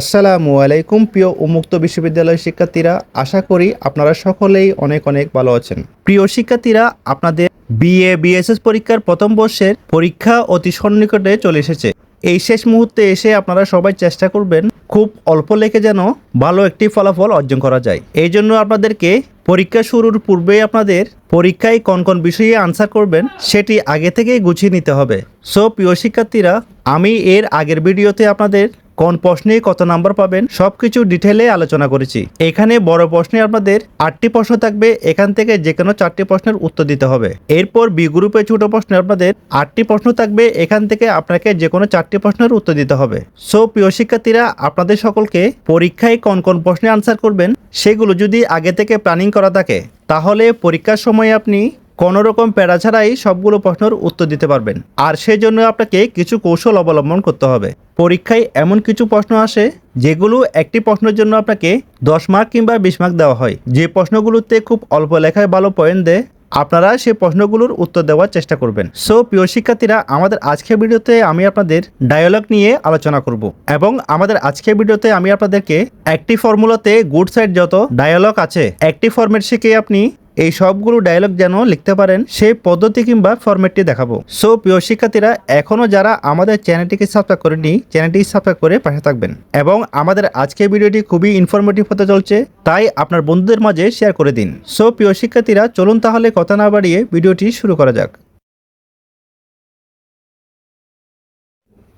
আসসালামু আলাইকুম, প্রিয় উন্মুক্ত বিশ্ববিদ্যালয় শিক্ষার্থীরা। আশা করি আপনারা সকলেই অনেক অনেক ভালো আছেন। প্রিয় শিক্ষার্থীরা, আপনাদের বিএ, বিএসএস পরীক্ষার প্রথম বর্ষের পরীক্ষা অতি সন্নিকটে চলে এসেছে। এই শেষ মুহূর্তে এসে আপনারা সবাই চেষ্টা করবেন, খুব অল্প লেখে যেন ভালো একটি ফলাফল অর্জন করা যায়। এই জন্য আপনাদেরকে পরীক্ষা শুরুর পূর্বেই আপনাদের পরীক্ষায় কোন কোন বিষয়ে আনসার করবেন, সেটি আগে থেকেই গুছিয়ে নিতে হবে। সো প্রিয় শিক্ষার্থীরা, আমি এর আগের ভিডিওতে আপনাদের কোন প্রশ্নে কত নাম্বার পাবেন সবকিছু ডিটেলে আলোচনা করেছি। এখানে বড় প্রশ্নে আপনাদের আটটি প্রশ্ন থাকবে, এখান থেকে যে কোনো চারটি প্রশ্নের উত্তর দিতে হবে। এরপর বি গ্রুপে ছোট প্রশ্নে আপনাদের আটটি প্রশ্ন থাকবে, এখান থেকে আপনাকে যে কোনো চারটি প্রশ্নের উত্তর দিতে হবে। সো, প্রিয় শিক্ষার্থীরা, আপনাদের সকলকে পরীক্ষায় কোন কোন প্রশ্নে আনসার করবেন, সেগুলো যদি আগে থেকে প্ল্যানিং করা থাকে, তাহলে পরীক্ষার সময় আপনি কোনো রকম প্যারা ছাড়াই সবগুলো প্রশ্নের উত্তর দিতে পারবেন। আর সেই জন্য আপনাকে কিছু কৌশল অবলম্বন করতে হবে। পরীক্ষায় এমন কিছু প্রশ্ন আসে, যেগুলো একটি প্রশ্নের জন্য আপনাকে দশ মার্ক কিংবা বিশ মার্ক দেওয়া হয়। যে প্রশ্নগুলোতে খুব অল্প লেখায় ভালো পয়েন্ট দেয়, আপনারা সেই প্রশ্নগুলোর উত্তর দেওয়ার চেষ্টা করবেন। সো প্রিয় শিক্ষার্থীরা, আমাদের আজকের ভিডিওতে আমি আপনাদের ডায়ালগ নিয়ে আলোচনা করব এবং আমাদের আজকের ভিডিওতে আমি আপনাদেরকে একটি ফর্মুলাতে গুড সাইড যত ডায়ালগ আছে, একটি ফর্মেট শিখে আপনি এই সবগুলো ডায়লগ যেন লিখতে পারেন, সেই পদ্ধতি কিংবা ফরম্যাটটি দেখাবো। সো প্রিয় শিক্ষার্থীরা এখনও যারা আমাদের চ্যানেলটিকে সাবস্ক্রাইব করেনি চ্যানেলটি সাবস্ক্রাইব করে পাশে থাকবেন। এবং আমাদের আজকের ভিডিওটি খুবই ইনফরমেটিভ হতে চলছে, তাই আপনার বন্ধুদের মাঝে শেয়ার করে দিন। সো প্রিয় শিক্ষার্থীরা, চলুন তাহলে কথা না বাড়িয়ে ভিডিওটি শুরু করা যাক।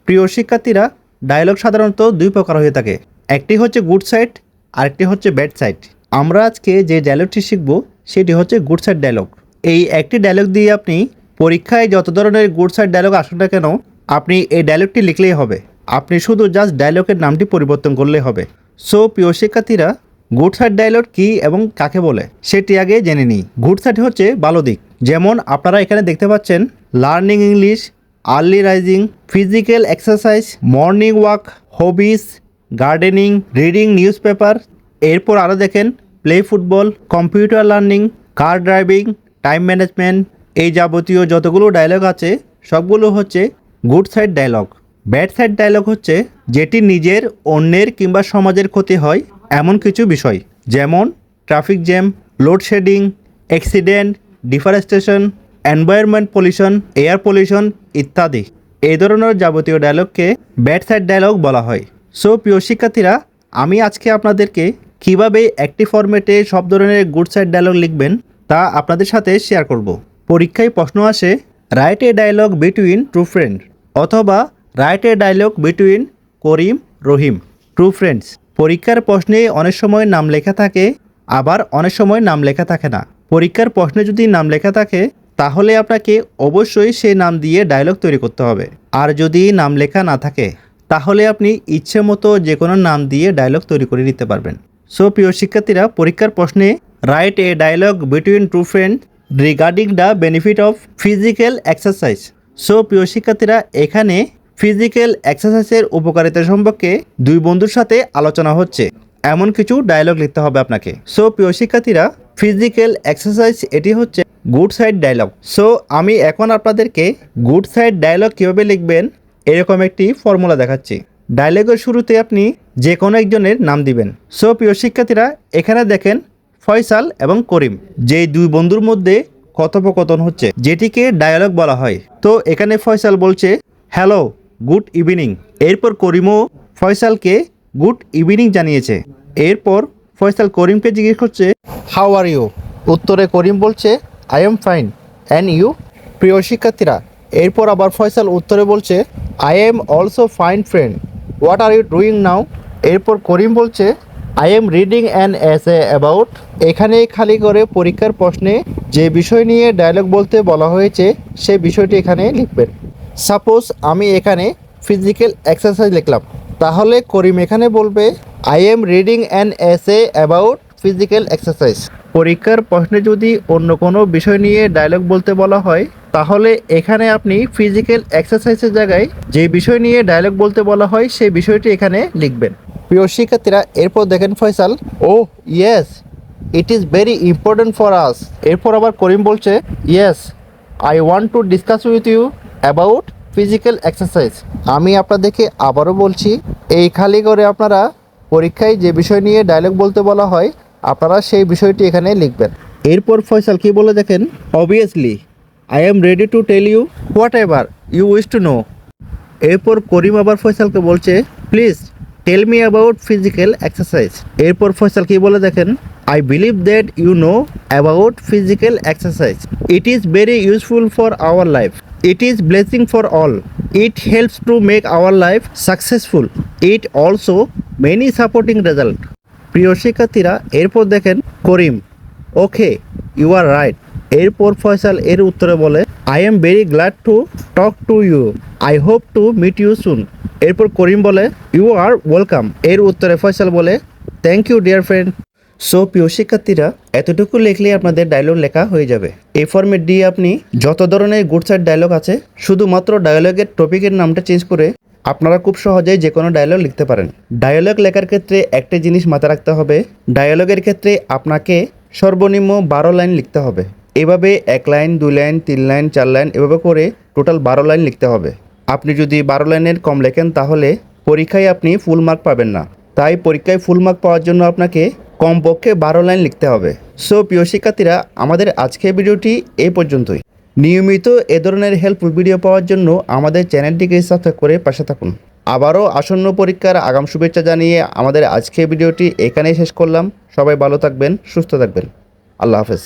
প্রিয় শিক্ষার্থীরা ডায়লগ সাধারণত দুই প্রকার হয়ে থাকে। একটি হচ্ছে গুড সাইড আরেকটি হচ্ছে ব্যাড সাইট আমরা আজকে যে ডায়লগটি শিখব সেটি হচ্ছে গুড ডায়লগ এই একটি ডায়লগ দিয়ে আপনি পরীক্ষায় যত ধরনের গুড সাইড ডায়লগ আসুন না কেন, আপনি এই ডায়লগটি লিখলেই হবে। আপনি শুধু জাস্ট ডায়লগের নামটি পরিবর্তন করলেই হবে। সো প্রিয় শিক্ষার্থীরা গুড সাইড ডায়লগ কী এবং কাকে বলে, সেটি আগে জেনে নিই। গুড সাইড হচ্ছে ভালো দিক। যেমন আপনারা এখানে দেখতে পাচ্ছেন learning English early rising physical exercise morning walk hobbies gardening reading newspaper এরপর আরও দেখেন play football, computer learning, car driving, time management এই যাবতীয় যতগুলো ডায়লগ আছে, সবগুলো হচ্ছে good side dialogue bad side dialogue হচ্ছে যেটি নিজের অন্যের কিংবা সমাজের ক্ষতি হয় এমন কিছু বিষয়, যেমন traffic jam loadshedding accident deforestation environment pollution air pollution ইত্যাদি। এই ধরনের যাবতীয় ডায়লগকে ব্যাড সাইড ডায়লগ বলা হয়। সো প্রিয় শিক্ষার্থীরা, আমি আজকে আপনাদেরকে কীভাবে একটি ফরম্যাটে সব ধরনের গুড সাইড ডায়লগ লিখবেন, তা আপনাদের সাথে শেয়ার করব। পরীক্ষায় প্রশ্ন আসে write a dialogue between true friend অথবা write a dialogue between Karim, Rahim true friends পরীক্ষার প্রশ্নে অনেক সময় নাম লেখা থাকে, আবার অনেক সময় নাম লেখা থাকে না। পরীক্ষার প্রশ্নে যদি নাম লেখা থাকে, তাহলে আপনাকে অবশ্যই সেই নাম দিয়ে ডায়লগ তৈরি করতে হবে। আর যদি নাম লেখা না থাকে, তাহলে আপনি ইচ্ছে মতো যে কোনো নাম দিয়ে ডায়লগ তৈরি করে নিতে পারবেন। সো প্রিয় শিক্ষার্থীরা, পরীক্ষার প্রশ্নে write a dialogue between two friend regarding the benefit of physical exercise so প্রিয় শিক্ষার্থীরা, এখানে ফিজিক্যাল এক্সারসাইজের উপকারিতা সম্পর্কে দুই বন্ধুর সাথে আলোচনা হচ্ছে। এমন কিছু ডায়লগ লিখতে হবে আপনাকে। সো প্রিয় শিক্ষার্থীরা ফিজিক্যাল এক্সারসাইজ এটি হচ্ছে গুড সাইড ডায়লগ সো আমি এখন আপনাদেরকে গুড সাইড ডায়লগ কীভাবে লিখবেন, এরকম একটি ফর্মুলা দেখাচ্ছি। ডায়লগের শুরুতে আপনি যে কোনো একজনের নাম দিবেন। সো, প্রিয় শিক্ষার্থীরা, এখানে দেখেন ফয়সাল এবং করিম, যেই দুই বন্ধুর মধ্যে কথোপকথন হচ্ছে, যেটিকে ডায়ালগ বলা হয়। তো, এখানে ফয়সাল বলছে, হ্যালো, গুড ইভিনিং। এরপর করিমও ফয়সালকে গুড ইভিনিং জানিয়েছে। এরপর ফয়সাল করিমকে জিজ্ঞেস করছে, হাউ আর ইউ? উত্তরে করিম বলছে, I am fine. And you? প্রিয় শিক্ষার্থীরা, এরপর আবার ফয়সাল উত্তরে বলছে, I am also fine friend. What are you doing now এরপর করিম বলছে I am reading an essay about এখানে খালি করে পরীক্ষার প্রশ্নে যে বিষয় নিয়ে ডায়লগ বলতে বলা হয়েছে, সে বিষয়টি এখানে লিখবেন। সাপোজ আমি এখানে ফিজিক্যাল এক্সারসাইজ লিখলাম। তাহলে করিম এখানে বলবে I am reading an essay about physical exercise পরীক্ষার প্রশ্নে যদি অন্য কোনো বিষয় নিয়ে ডায়লগ বলতে বলা হয় তাহলে এখানে আপনি ফিজিক্যাল এক্সারসাইজের জায়গায় যে বিষয় নিয়ে ডায়লগ বলতে বলা হয় সেই বিষয়টি এখানে লিখবেন। প্রিয় শিক্ষার্থীরা এরপর দেখেন Faisal. Oh yes it is very important for us এরপর আবার করিম বলছে yes I want to discuss with you about physical exercise আমি আপনাদেরকে আবারও বলছি এই খালি করে আপনারা পরীক্ষায় যে বিষয় নিয়ে ডায়লগ বলতে বলা হয় আপনারা সেই বিষয়টি এখানে লিখবেন। এরপর ফয়সাল কি বলে দেখেন? Obviously I am ready to tell you whatever you wish to know এরপর করিম আবার ফয়সালকে বলছে please tell me about physical exercise এরপর ফয়সাল কি বলে দেখেন I believe that you know about physical exercise it is very useful for our life it is blessing for all it helps to make our life successful it also many supporting result প্রিয় শিক্ষার্থীরা, এরপর দেখেন করিম। Okay you R right এরপর ফয়সাল এর উত্তরে বলে I am very glad to talk to you I hope to meet you soon এরপর করিম বলে ইউ আর ওয়েলকাম এর উত্তরে ফয়সাল বলে thank you dear friend so প্রিয় শিক্ষার্থীরা, এতটুকু লিখলেই আপনাদের ডায়লগ লেখা হয়ে যাবে। এই ফর্মেট দিয়ে আপনি যত ধরনের গুড সাইড ডায়লগ আছে, শুধুমাত্র ডায়লগের টপিকের নামটা চেঞ্জ করে আপনারা খুব সহজেই যে কোনো ডায়লগ লিখতে পারেন। ডায়লগ লেখার ক্ষেত্রে একটা জিনিস মাথায় রাখতে হবে ডায়লগের ক্ষেত্রে আপনাকে সর্বনিম্ন বারো লাইন লিখতে হবে। এভাবে এক লাইন দুই লাইন তিন লাইন চার লাইন এভাবে করে টোটাল বারো লাইন লিখতে হবে। আপনি যদি বারো লাইনের কম লেখেন তাহলে পরীক্ষায় আপনি ফুল মার্ক পাবেন না। তাই পরীক্ষায় ফুল মার্ক পাওয়ার জন্য আপনাকে কমপক্ষে বারো লাইন লিখতে হবে। সো প্রিয় শিক্ষার্থীরা, আমাদের আজকের ভিডিওটি এই পর্যন্তই। নিয়মিত এ ধরনের হেল্প ভিডিও পাওয়ার জন্য আমাদের চ্যানেলটিকে সাবস্ক্রাইব করে পাশে থাকুন। আবারও আসন্ন পরীক্ষার আগাম শুভেচ্ছা জানিয়ে আমাদের আজকের ভিডিওটি এখানেই শেষ করলাম। সবাই ভালো থাকবেন, সুস্থ থাকবেন। আল্লাহ হাফেজ।